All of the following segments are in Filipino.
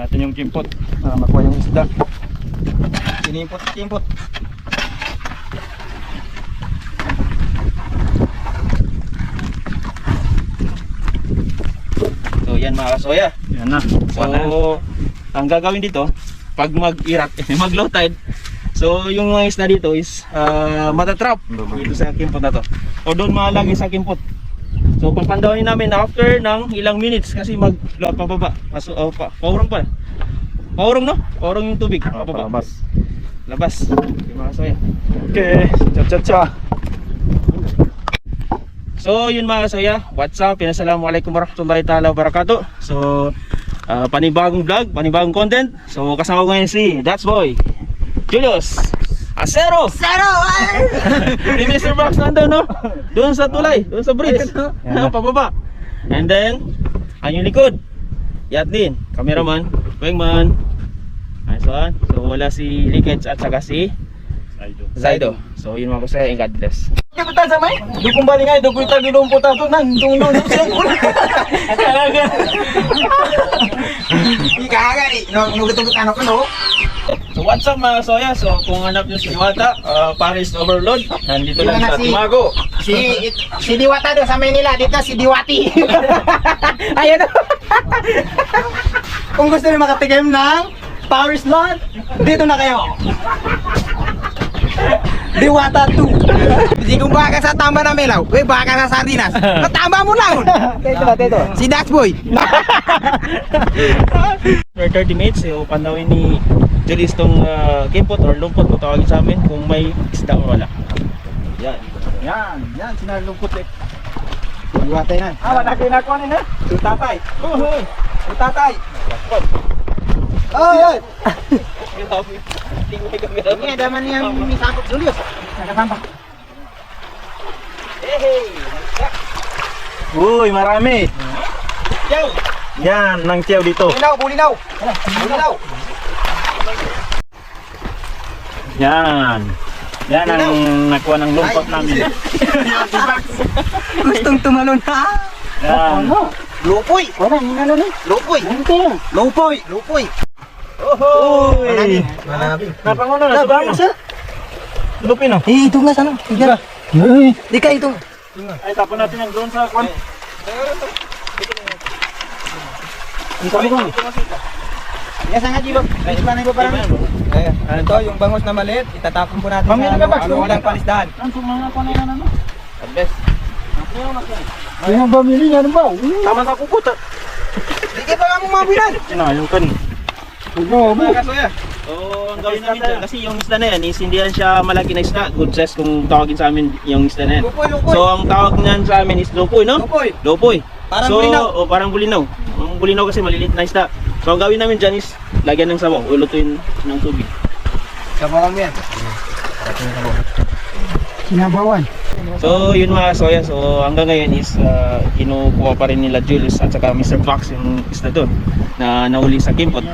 natin yung kimpot para makuha yung isda. Kinimpot, kinimpot. So yan mga kasoya. Yan na. So, ang gagawin dito, pag mag-irat, mag low tide, so yung mga isda dito is uh, matatrap dito sa kimpot na to. O doon malagi sa kimpot. So papandawin namin after ng ilang minutes kasi mag pababa. Paso, oh, pa, paurong pa. Paurong no? Paurong yung tubig. Ah, Pababa. palabas. Labas. Okay, mga kasoya. Okay. Cha cha cha. So yun mga kasaya, what's up? Pinasalamualaikum warahmatullahi ta'ala wabarakatuh So ah, panibagong vlog, panibagong content So kasama ko ngayon si That's Boy Julius Acero Zero! Ni Mr. Box nandun no? Doon sa tulay, doon sa bridge Yan. Pababa And then, ang yung likod Yatlin, cameraman, wingman Nice one So wala si Likets at saka si Zaido So yun mga and God bless Kiputan sa may? Dukong bali nga, dukong ita gilumpot ato nan. Dung dung dung siyang ulo. Talaga Ikaga ni, no nugutugot ano ko no. So what's up mga soya? So kung hanap nyo si Wata, uh, Paris Overload, nandito lang sa Timago. Si si Diwata do sa Manila, dito si Diwati. Ayan. Kung gusto niyo makatikim ng Power Slot, dito na kayo. Diwata 2. Di kung baka sa tamba na melaw, we baka sa sardinas. Natamba mo lang. Ba, dito? Si Dax Boy. For 30 minutes, eh, pandawin ni Julius tong uh, kimpot or lumpot kung tawagin sa amin kung may isda o wala. Yan. Yan, yan, sinalungkot eh. Diwata yan. Ah, wala kayo nakuha nila. Tutatay. Uhuy! Tutatay. Oh, yan. Grabe. Ini ada man yang misakot Julius. Ada sampah. Hey! Uy, marami. Yo, Yan, nang tiyaw dito. bulinaw, bulinaw. Bulinaw. Yan. Yan ang nakuha ng lumpot namin. Gustong tumalon ha. Yan. Lupoy. Wala, hinalo na. Lupoy. Lupoy. Lupoy. Uy! Malabi. Napangulo na. Sabang siya. Lupin oh. Eh, ito nga sana. Tiga. Di ka ito. Ay, tapon natin yung drone sa kwan. Yes, nga Jibo. Ay, panay ko parang. Eh, ano to, yung bangos na maliit, itatapon po natin Mamili sa ka ba? ano, walang palisdahan. Ang sumanga ko na yan ano? Best. Ay, ang pamili niya ano ba? Tama sa kukuta. Di ka pa mo mabilan. Sino, yung kan. Mga kasoya. So, ang gawin namin dyan, kasi yung isda na yan is hindi yan siya malaki na isda. Good size kung tawagin sa amin yung isda na yan. Lupoy, lupoy. So, ang tawag niyan sa amin is lupoy, no? Lupoy. Lupoy. Parang so, bulinaw. O, parang bulinaw. Ang bulinaw kasi maliliit na isda. So, ang gawin namin dyan is lagyan ng sabaw, ulutuin ng tubig. Sabawan mo yan. Sinabawan. So, yun mga soya. So, hanggang ngayon is uh, kinukuha pa rin nila Julius at saka Mr. Fox yung isda doon na nahuli sa Kimpot.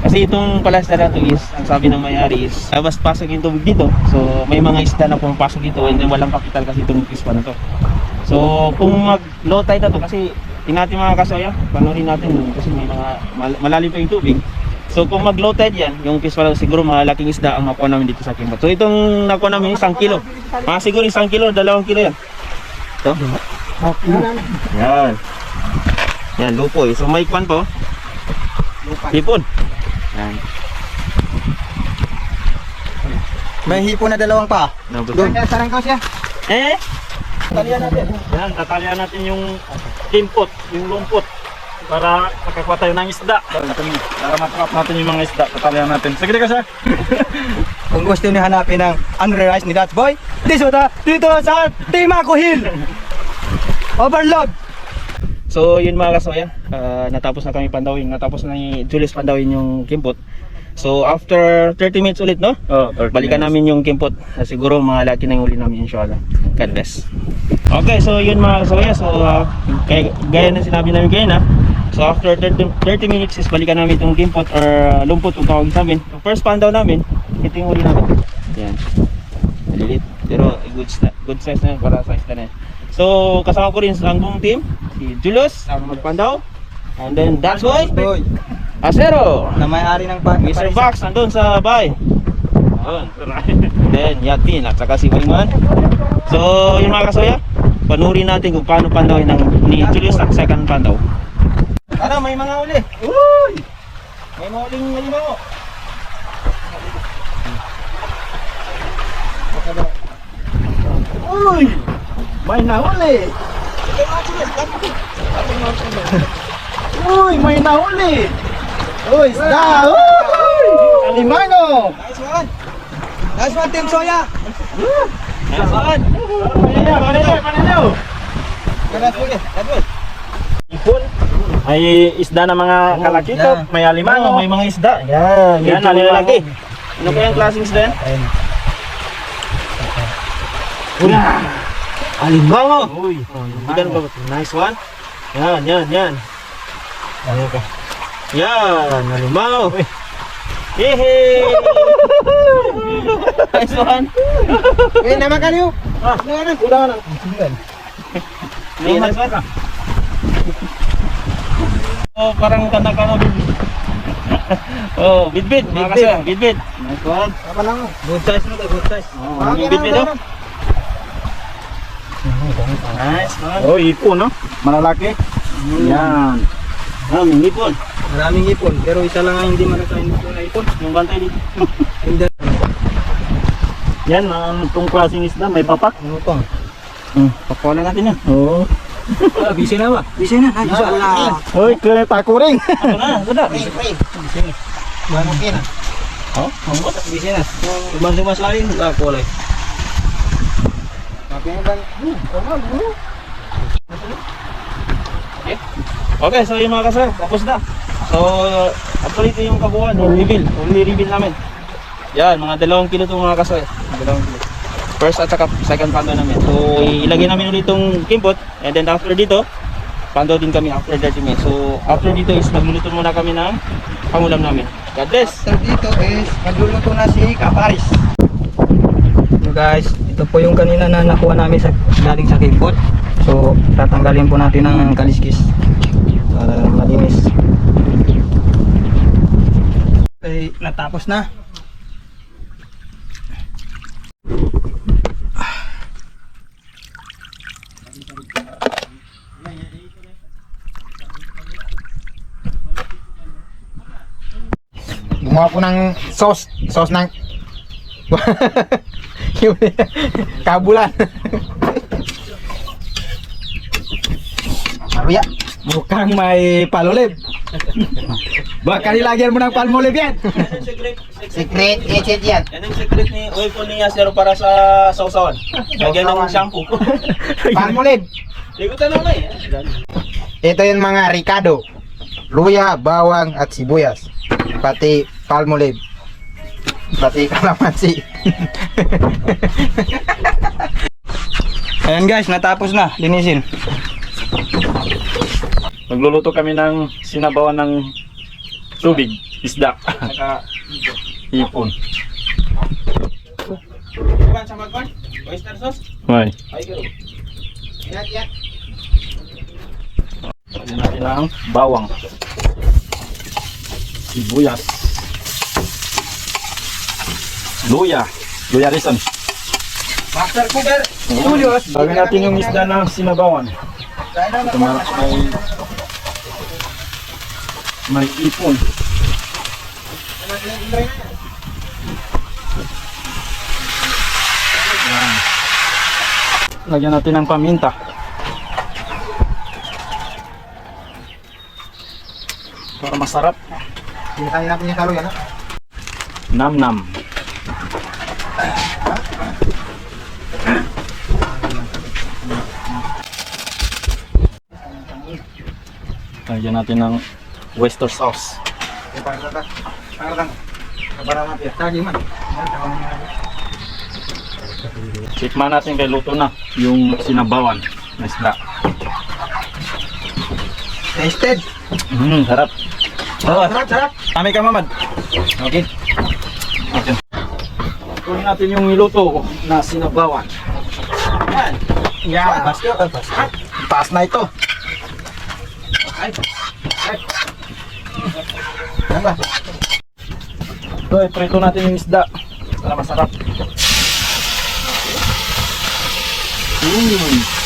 Kasi itong palasda na to is, ang sabi ng may-ari is, labas pasok yung tubig dito. So, may mga isda na pumapasok dito and then walang kapital kasi itong ispa na to. So, kung mag low tide na to kasi tingnan natin mga kasoya, panorin natin kasi may mga mal- malalim pa yung tubig. So kung mag low tide yan, yung fish pala siguro malaking isda ang makuha namin dito sa Kimbot. So itong nakuha namin isang kilo. Mga siguro isang kilo, dalawang kilo yan. Ito. Yan. Yan, lupoy. So may kwan po. Hipon. Yan. May hipo na dalawang pa. Doon. Sarang ko siya. Eh? Talian natin. Yan, tatalian natin yung kimpot, yung lumpot. Para makakuha tayo ng isda. Para matrap natin yung mga isda. Tatalian natin. Sige ka siya. Kung gusto niyo hanapin ng Unreal Rice ni Dutch Boy, dito ta, dito sa Timaco Hill. Overload. So yun mga kasoya, ah, natapos na kami pandawin, natapos na ni Julius pandawin yung kimpot. So after 30 minutes ulit no? Oh, Balikan namin yung kimpot. Ah, siguro mga laki na yung uli namin inshallah. God bless. Okay, so yun mga kasoya. So ah, kaya, gaya na sinabi namin kayo na. So after 30, 30 minutes is balikan namin itong kimpot or ah, lumpot kung tawagin sa amin. Yung first pandaw namin, ito yung uli namin. Yan. Malilit. Pero good, good size na yun para sa isda na yan. So kasama ko rin sa buong team. Si Julius, ang magpandaw. And then that's boy. Boy. Asero. Na may-ari ng pa Mr. Box nandun sa bahay. Ayun. Then, Yatin at saka si Wingman. So, yung mga kasoya, panurin natin kung paano pandawin ng ni Julius ang second pandaw. Ano, may mga uli. Uy! May mga uling halimaw. Uy! May nahuli! Uy! May nahuli! Uy! Isda! Uy! Alimango! Nice one! Nice one, Team Soya! Nice one. Good, that's good. Ipon. May isda na mga kalakito. yan. May alimango. Ano, may mga isda. Yan, Yan, alimango. malalaki. Ano kayang klaseng isda yan? Uy! Alimango. Uy! Bigan ba? Nice one. Yan, yan, yan. Ano ka? Yan, alimango. Hehe! nice one. Eh, naman ka niyo! Ah, Udah na! Hey, nice one. Oh, parang tanda ka na bidbid. oh, Bidbid. kasi, bidbid. Nice one. Apa lang? Good size mo, good size. Oh, yung bidbid oh. Nice one. Oh, ipon, no? Malalaki. Yan. Ah, may ipon. Maraming ipon, pero isa lang ang hindi malakain dito na ipon. Yung bantay dito. Yan, ang itong klaseng isda. May papak. Ano pang? Hmm, pakuha natin yan. Oo. Ah, busy na ba? Busy na. Ay, isa na. Uy, kaya tako rin. Ano na, ano na. Manukin na. Oh, Busy na. Ibang sumasalin, ah, kulay. Okay, so yung mga kasar, tapos na. So, actually ito yung kabuuan, yung reveal, only reveal namin. Yan, mga dalawang kilo itong mga kasar. Dalawang kilo. First at saka second pando namin. So, ilagay namin ulit itong kimpot, and then after dito, pando din kami after 30 minutes. So, after dito is magluluto muna kami ng pangulam namin. God bless! After dito is magluluto na si Kaparis. So guys, ito po yung kanina na nakuha namin sa galing sa kimpot. So tatanggalin po natin ang kaliskis para malinis. Okay, natapos na. Gumawa po ng sauce. Sauce ng... Kabulan. Maruya. Mukhang may palolib. Baka nilagyan mo ng palmolib yan. Secret agent yan. Yan ang secret ni oil po niya sir para sa sausawan. Lagyan ng shampoo. Palmolive. Ikutan na na eh. Ito yung mga Ricardo. Luya, bawang at sibuyas. Pati palmolive. Pati kalamansi. Ayan guys, natapos na. Linisin. Magluluto kami ng sinabawan ng tubig, isda. Ipon. kuban sa magkon? Oyster sauce? May. Ay, garo. Yan, yan. Lagyan natin ng bawang. Sibuyas. Luya. Luya reason. Master Cooker. Lagyan natin yung isda na sinabawan. Ito may, may, may ipon. Yan. Lagyan natin ng paminta. Para masarap. Pinakain natin yung kalo yan. ha? Nam nam. Lagyan natin ng oyster sauce. Yung pangatata. Pangatata. Kabarang natin. Tagi man. Tikman natin kay luto na yung sinabawan na isda. Tasted. Mm, sarap. Oh, sarap, sarap. Kami ka mamad. Okay. Okay. Kunin natin yung niluto na sinabawan. Yan. Yan. Basto. Basto. Taas na ito. Ay. Ay. Ano ba? So, iprito natin yung isda para masarap. Mm.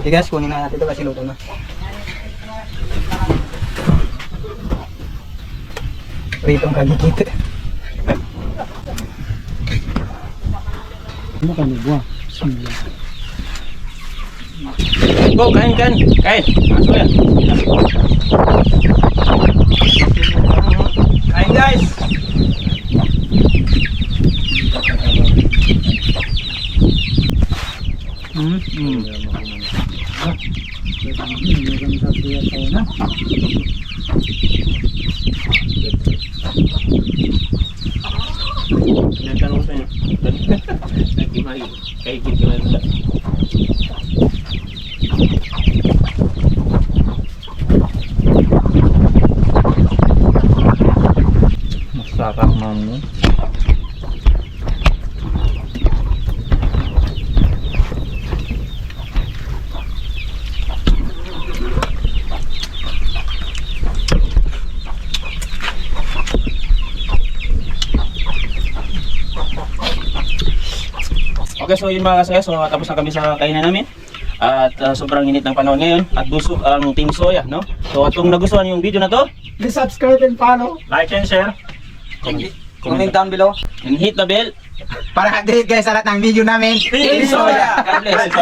Okay guys, kunin na natin ito kasi luto na. Pritong kagikit. Go, kain, kain. Kain. Ah, soya. Kain guys! Yan kan uso niya. Nagkimay. Kay kit ko na Masarap man. Okay, so yun mga kasaya. So tapos na kami sa kainan namin. At ah, sobrang init ng panahon ngayon at busog ang Team Soya, no? So at kung nagustuhan yung video na to, Please subscribe and follow. Like and share. Comment down below. and hit the bell. Para update kayo sa lahat ng video namin. Team Soya! God bless.